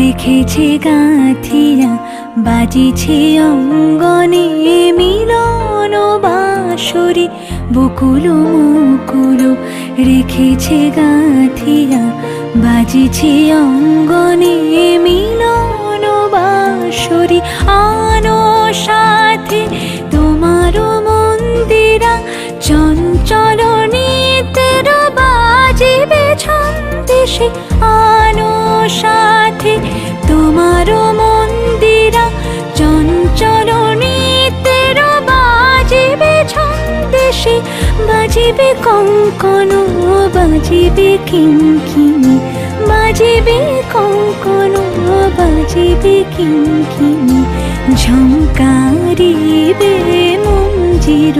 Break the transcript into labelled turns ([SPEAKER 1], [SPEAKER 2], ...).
[SPEAKER 1] রেখেছে গাথিয়া, বাজিছে অঙ্গনে মিলন বাঁশরি, বকুল মুকুল রেখেছে গাথিয়া, বাজিছে অঙ্গনে মিলন বাঁশরি। আনো সাথে তোমার মন্দিরা, চঞ্চল নিতের বাজিবে ছন্দেশে সাথে তোমার মন্দিরা চঞ্চল বাজিবে ছন্দেশে, বাজিবে কঙ্কন বাজিবে কিঙ্কিনি বাজিবে কঙ্কন বাজিবে কিঙ্কিনি ঝঙ্কারিবে মঞ্জির